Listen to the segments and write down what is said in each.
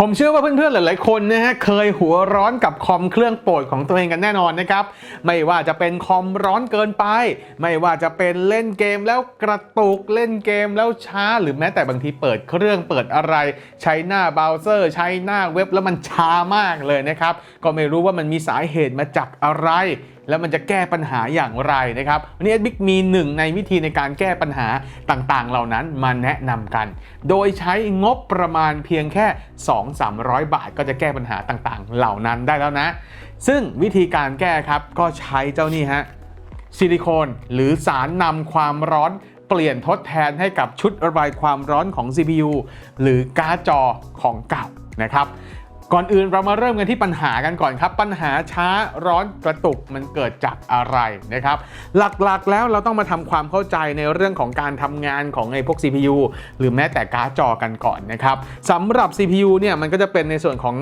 ผมเชื่อว่าเพื่อนๆ หลายๆ คนนะฮะเคยหัวร้อนกับคอมเครื่องโปรดของตัวเองกันแน่นอนนะครับ ไม่ว่าจะเป็นคอมร้อนเกินไป ไม่ว่าจะเป็นเล่นเกมแล้วกระตุกเล่นเกมแล้วช้า หรือแม้แต่บางทีเปิดเครื่องเปิดอะไร ใช้หน้าเบราว์เซอร์ ใช้หน้าเว็บแล้วมันช้ามากเลยนะครับ ก็ไม่รู้ว่ามันมีสาเหตุมาจากอะไร แล้วมันจะแก้ปัญหาอย่างไรนะครับวันนี้ Edbic มีหนึ่งในวิธีในการแก้ปัญหาต่างๆ เหล่านั้นมาแนะนำกัน โดยใช้งบประมาณเพียงแค่ 2-300 บาท ก็จะแก้ปัญหาต่างๆ เหล่านั้นได้แล้วนะ ซึ่งวิธีการแก้ครับก็ใช้เจ้านี่ฮะซิลิโคนหรือสารนำความร้อนเปลี่ยนทดแทนให้กับชุดระบายความร้อนของ CPU หรือการ์ดจอของเก่านะครับ ก่อนอื่นเรามาเริ่มกันที่ปัญหากันก่อนครับ ปัญหาช้าร้อนกระตุกมันเกิดจากอะไรนะครับ หลักๆแล้วเราต้องมาทำความเข้าใจในเรื่องของการทำงานของไอ้พวก CPU หรือแม้แต่การ์ดจอกันก่อนนะครับสำหรับ CPU เนี่ยมันก็จะเป็นในส่วนของ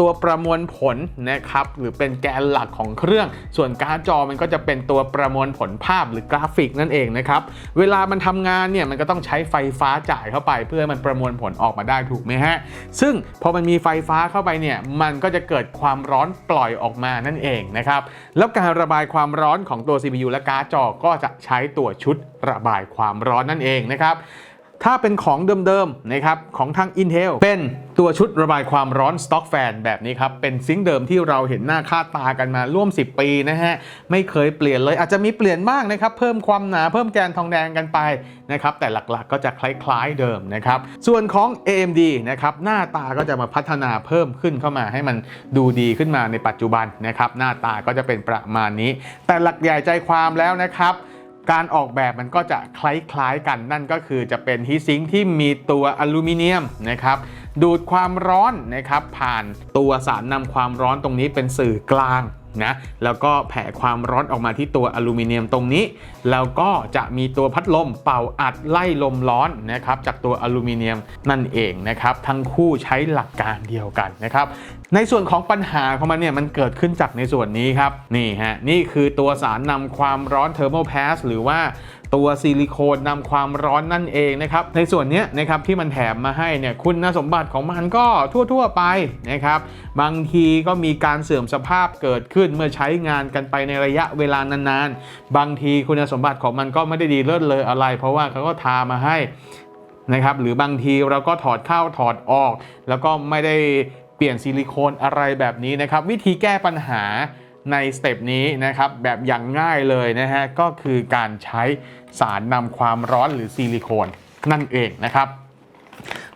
ตัวประมวลผลนะครับหรือเป็นแกนหลักของเครื่อง ส่วนการ์ดจอมันก็จะเป็นตัวประมวลผลภาพหรือกราฟิกนั่นเองนะครับเวลามันทำงานเนี่ยมันก็ต้องใช้ไฟฟ้าจ่ายเข้าไป เพื่อมันประมวลผลออกมาได้ถูกไหมฮะซึ่งพอมันมีไฟฟ้าเข้าไปเนี่ยมันก็จะเกิดความร้อนปล่อยออกมานั่นเองนะครับแล้วการระบายความร้อนของตัว CPU และการ์ดจอก็จะใช้ตัวชุดระบายความร้อนนั่นเองนะครับ ถ้าเป็นของเดิมๆนะครับของทาง Intel เป็นตัวชุดระบายความร้อน Stock Fan แบบนี้ครับ เป็นซิงค์เดิมที่เราเห็นหน้าค่าตากันมาร่วม 10 ปีนะฮะ ไม่เคยเปลี่ยนเลยอาจจะมีเปลี่ยนบ้างนะครับ เพิ่มความหนาเพิ่มแกนทองแดงกันไปนะครับ แต่หลักๆก็จะคล้ายๆเดิมนะครับ ส่วนของ AMD นะครับ หน้าตาก็จะมาพัฒนาเพิ่มขึ้นเข้ามาให้มันดูดีขึ้นมาในปัจจุบันนะครับหน้าตาก็จะเป็นประมาณนี้ แต่หลักใหญ่ใจความแล้วนะครับ การออกแบบมันก็จะคล้ายๆกันนั่นก็คือจะเป็นฮีทซิงค์ที่มีตัวอลูมิเนียมนะครับดูดความร้อนนะครับผ่านตัวสารนำความร้อนตรงนี้เป็นสื่อกลาง นะแล้วก็แผ่ความร้อนออกมาที่ตัวอลูมิเนียมตรงนี้ แล้วก็จะมีตัวพัดลมเป่าอัดไล่ลมร้อนนะครับจากตัวอลูมิเนียมนั่นเองนะครับทั้งคู่ใช้หลักการเดียวกันนะครับในส่วนของปัญหาของมันเนี่ยมันเกิดขึ้นจากในส่วนนี้ครับนี่ฮะนี่คือตัวสารนำความร้อนเทอร์โมแพสหรือว่า ตัวซิลิโคนนำความร้อนนั่นเองนะครับ ในส่วนนี้นะครับที่มันแถมมาให้เนี่ยคุณสมบัติของมันก็ทั่ว ๆ ไปนะครับ บางทีก็มีการเสื่อมสภาพเกิดขึ้นเมื่อใช้งานกันไปในระยะเวลานานๆ บางทีคุณสมบัติของมันก็ไม่ได้ดีเลิศเลยอะไร เพราะว่าเขาก็ทามาให้นะครับ หรือบางทีเราก็ถอดเข้าถอดออก แล้วก็ไม่ได้เปลี่ยนซิลิโคนอะไรแบบนี้นะครับ วิธีแก้ปัญหา ในสเต็ปนี้นะครับแบบอย่างง่ายเลยนะฮะก็คือการใช้สารนำความร้อนหรือซิลิโคนนั่นเองนะครับ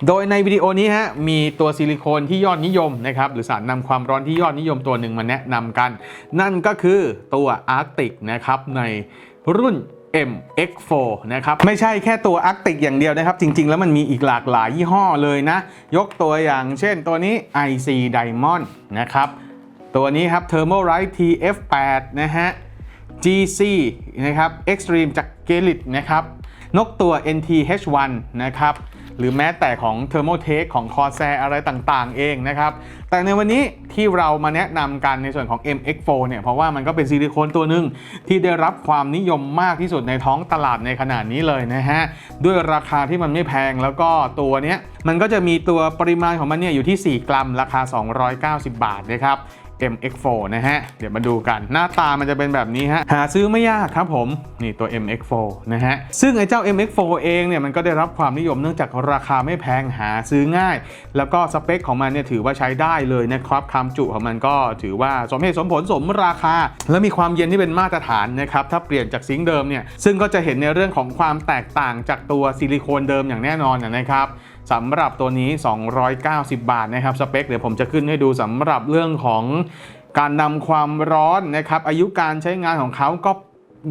โดยในวิดีโอนี้ฮะมีตัวซิลิโคนที่ยอดนิยมนะครับหรือสารนำความร้อนที่ยอดนิยมตัวหนึ่งมาแนะนำกัน นั่นก็คือตัว Arctic นะครับในรุ่น MX4 นะครับไม่ใช่แค่ตัว Arctic อย่างเดียวนะครับ จริง ๆ แล้วมันมีอีกหลากหลายยี่ห้อเลยนะ ยกตัวอย่างเช่นตัวนี้ IC Diamond นะครับ ตัวนี้ครับ Thermalright TF8 นะฮะ GC นะครับ Extreme จาก g e l i t นะครับ นกตัว NTH1 นะครับ หรือแม้แต่ของ Thermotech ของ Corsair อะไรต่างๆ เองนะครับ แต่ในวันนี้ที่เรามาแนะนำกันในส่วนของ MX4 เนี่ย เพราะว่ามันก็เป็นซิลิโคนตัวหนึ่งที่ได้รับความนิยมมากที่สุดในท้องตลาดในขนาดนี้เลยนะฮะ ด้วยราคาที่มันไม่แพงแล้วก็ตัวเนี้ยมันก็จะมีตัวปริมาณของมันเนี่ยอยู่ที่ 4 กรัม ราคา 290 บาทนะครับ MX4 นะฮะ เดี๋ยวมาดูกัน หน้าตามันจะเป็นแบบนี้ฮะ หาซื้อไม่ยากครับผม นี่ตัว MX4 นะฮะ ซึ่งไอ้เจ้า MX4 เองเนี่ยมันก็ได้รับความนิยมเนื่องจากราคาไม่แพงหาซื้อง่าย แล้วก็สเปคของมันเนี่ยถือว่าใช้ได้เลยนะครับความจุของมันก็ถือว่าสมเหตุสมผลสมราคา และมีความเย็นที่เป็นมาตรฐานนะครับถ้าเปลี่ยนจากซิงค์เดิมเนี่ยซึ่งก็จะเห็นในเรื่องของความแตกต่างจากตัวซิลิโคนเดิมอย่างแน่นอนนะครับ สำหรับตัวนี้ 290 บาทนะครับสเปคเดี๋ยวผมจะขึ้นให้ดูสำหรับเรื่องของการนำความร้อนนะครับอายุการใช้งานของเขาก็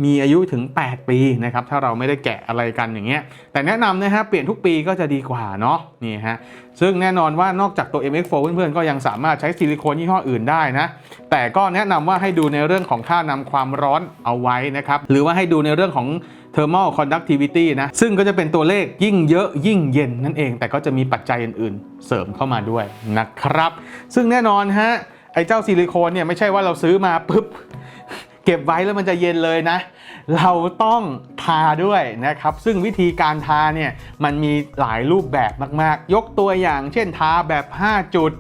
มีอายุถึง 8 ปีนะครับถ้าเราไม่ได้แกะอะไรกันอย่างเงี้ยแต่แนะนำนะฮะเปลี่ยนทุกปีก็จะดีกว่าเนาะนี่ฮะซึ่งแน่นอนว่านอกจากตัว MX4 เพื่อนๆก็ยังสามารถใช้ซิลิโคนยี่ห้ออื่นได้นะแต่ก็แนะนำว่าให้ดูในเรื่องของค่านำความร้อนเอาไว้นะครับหรือว่าให้ดูในเรื่องของ thermal conductivity นะ ซึ่งก็จะเป็นตัวเลขยิ่งเยอะยิ่งเย็นนั่นเอง แต่ก็จะมีปัจจัยอื่นๆ เสริมเข้ามาด้วยนะครับ ซึ่งแน่นอนฮะ ไอ้เจ้าซิลิโคนเนี่ยไม่ใช่ว่าเราซื้อมาปุ๊บเก็บไว้แล้วมันจะเย็นเลยนะ เราต้องทาด้วยนะครับ ซึ่งวิธีการทาเนี่ยมันมีหลายรูปแบบมากๆ ยกตัวอย่าง เช่นทาแบบ 5 จุด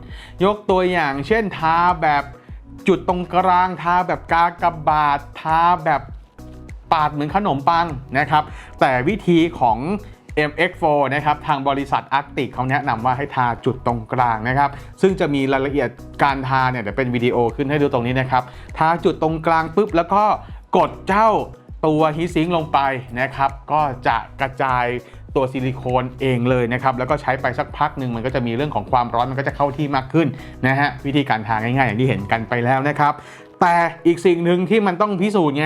ยกตัวอย่าง เช่นทาแบบจุดตรงกลาง ทาแบบกากบาท ทาแบบ ปาดเหมือนขนมปังนะครับ แต่วิธีของ MX4 นะครับทางบริษัทอาร์ติกเขาแนะนำว่าให้ทาจุดตรงกลางนะครับ ซึ่งจะมีรายละเอียดการทาเนี่ยเดี๋ยวเป็นวิดีโอขึ้นให้ดูตรงนี้นะครับ ทาจุดตรงกลางปุ๊บแล้วก็กดเจ้าตัวฮีซิงลงไปนะครับ ก็จะกระจายตัวซิลิโคนเองเลยนะครับ แล้วก็ใช้ไปสักพักหนึ่งมันก็จะมีเรื่องของความร้อนมันก็จะเข้าที่มากขึ้นนะฮะวิธีการทาง่ายๆ อย่างที่เห็นกันไปแล้วนะครับ แต่อีกสิ่งหนึ่งที่มันต้องพิสูจน์ไง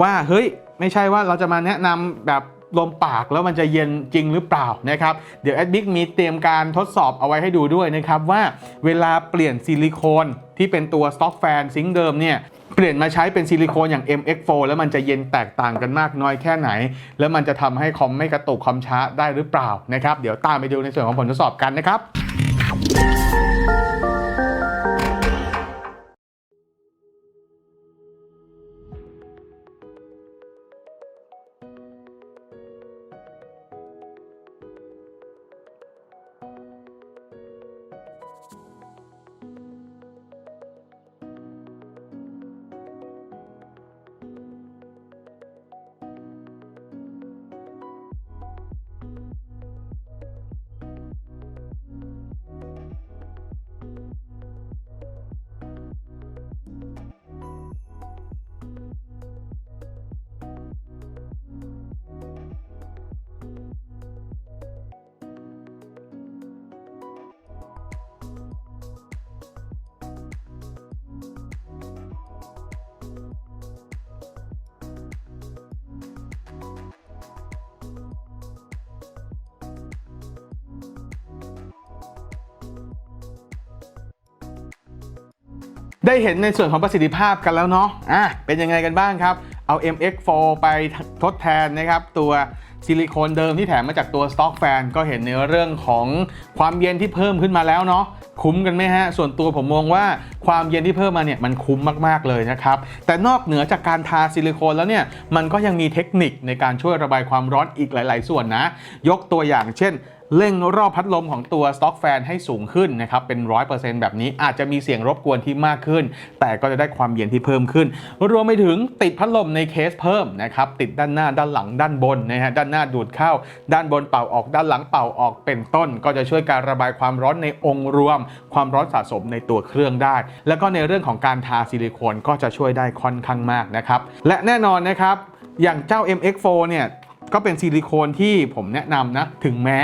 ว่าเฮ้ย ไม่ใช่ว่าเราจะมาแนะนำแบบลมปากแล้วมันจะเย็นจริงหรือเปล่านะครับ เดี๋ยวแอดบิ๊กมีเตรียมการทดสอบเอาไว้ให้ดูด้วยนะครับ ว่าเวลาเปลี่ยนซิลิโคนที่เป็นตัวสต็อกแฟนซิงเดิมเนี่ยเปลี่ยนมาใช้เป็นซิลิโคนอย่าง MX4 แล้วมันจะเย็นแตกต่างกันมากน้อยแค่ไหน แล้วมันจะทำให้คอมไม่กระตุกคอมช้าได้หรือเปล่านะครับ เดี๋ยวตามไปดูในส่วนของผลทดสอบกันนะครับ ได้เห็นในส่วนของประสิทธิภาพกันแล้วเนาะอะเป็นยังไงกันบ้างครับ เอา MX4 ไปทดแทนนะครับ ตัวซิลิโคนเดิมที่แถมมาจากตัว Stock Fan ก็เห็นในเรื่องของความเย็นที่เพิ่มขึ้นมาแล้วเนาะคุ้มกันไหมฮะ ส่วนตัวผมมองว่าความเย็นที่เพิ่มมาเนี่ยมันคุ้มมาก ๆ เลยนะครับ แต่นอกเหนือจากการทาซิลิโคนแล้วเนี่ย มันก็ยังมีเทคนิคในการช่วยระบายความร้อนอีกหลาย ๆ ส่วนนะ ยกตัวอย่างเช่น เร่งรอบพัดลมของตัว Stock Fan ให้สูงขึ้นนะครับเป็น 100%แบบนี้อาจจะมีเสียงรบกวนที่มากขึ้น แต่ก็จะได้ความเย็นที่เพิ่มขึ้น รวมไปถึงติดพัดลมในเคสเพิ่มนะครับติดด้านหน้าด้านหลังด้านบนนะฮะด้านหน้าดูดเข้า ด้านบนเป่าออกด้านหลังเป่าออกเป็นต้น ก็จะช่วยการระบายความร้อนในองค์รวม ความร้อนสะสมในตัวเครื่องได้ แล้วก็ในเรื่องของการทาซิลิโคนก็จะช่วยได้ค่อนข้างมากนะครับและแน่นอนนะครับอย่างเจ้า MX4 เนี่ย ก็เป็นซิลิโคนที่ผมแนะนำนะ ถึงแม้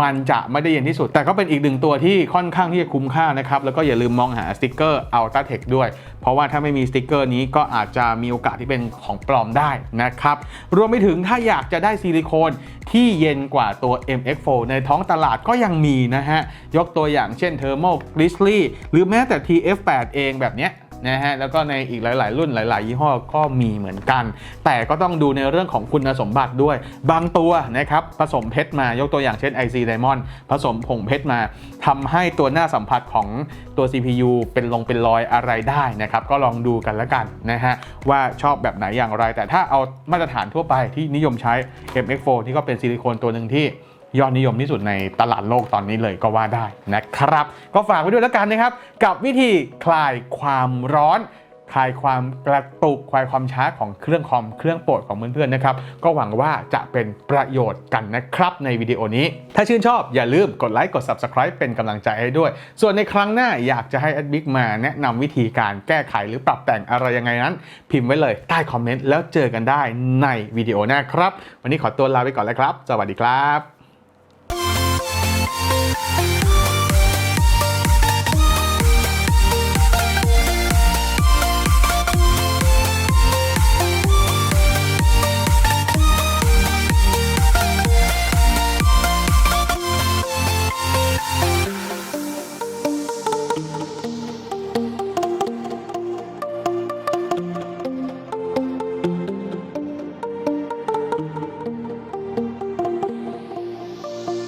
มันจะไม่ได้เย็นที่สุด แต่ก็เป็นอีกหนึ่งตัวที่ค่อนข้างที่จะคุ้มค่านะครับ แล้วก็อย่าลืมมองหาสติกเกอร์ Ultratech ด้วย เพราะว่าถ้าไม่มีสติกเกอร์นี้ก็อาจจะมีโอกาสที่เป็นของปลอมได้นะครับ รวมไปถึงถ้าอยากจะได้ซิลิโคนที่เย็นกว่าตัว MX4 ในท้องตลาดก็ยังมีนะฮะ ยกตัวอย่างเช่น Thermal Grizzly หรือแม้แต่ TF8 เองแบบเนี้ย นะฮะแล้วก็ในอีกหลาย ๆ รุ่นหลาย ๆ ยี่ห้อก็มีเหมือนกัน แต่ก็ต้องดูในเรื่องของคุณสมบัติด้วย บางตัวนะครับผสมเพชรมายกตัวอย่างเช่น IC Diamond ผสมผงเพชรมาทำให้ตัวหน้าสัมผัสของตัว CPU เป็นลงเป็นรอยอะไรได้นะครับ ก็ลองดูกันแล้วกันนะฮะว่าชอบแบบไหนอย่างไร แต่ถ้าเอามาตรฐานทั่วไปที่นิยมใช้ MX4 ที่ก็เป็นซิลิโคนตัวหนึ่งที่ ยอดนิยมที่สุดในตลาดโลกตอนนี้เลยก็ว่าได้นะครับ ก็ฝากไว้ด้วยแล้วกันนะครับ กับวิธีคลายความร้อนคลายความกระตุกคลายความช้าของเครื่องคอมเครื่องโปรดของเพื่อนๆนะครับ ก็หวังว่าจะเป็นประโยชน์กันนะครับในวิดีโอนี้ ถ้าชื่นชอบอย่าลืมกดไลค์กด Subscribe เป็นกำลังใจให้ด้วย ส่วนในครั้งหน้าอยากจะให้แอดบิ๊กมาแนะนำวิธีการแก้ไขหรือปรับแต่งอะไรยังไงนั้น พิมพ์ไว้เลยใต้คอมเมนต์แล้วเจอกันได้ในวิดีโอหน้าครับ วันนี้ขอตัวลาไปก่อนแล้วครับ สวัสดีครับ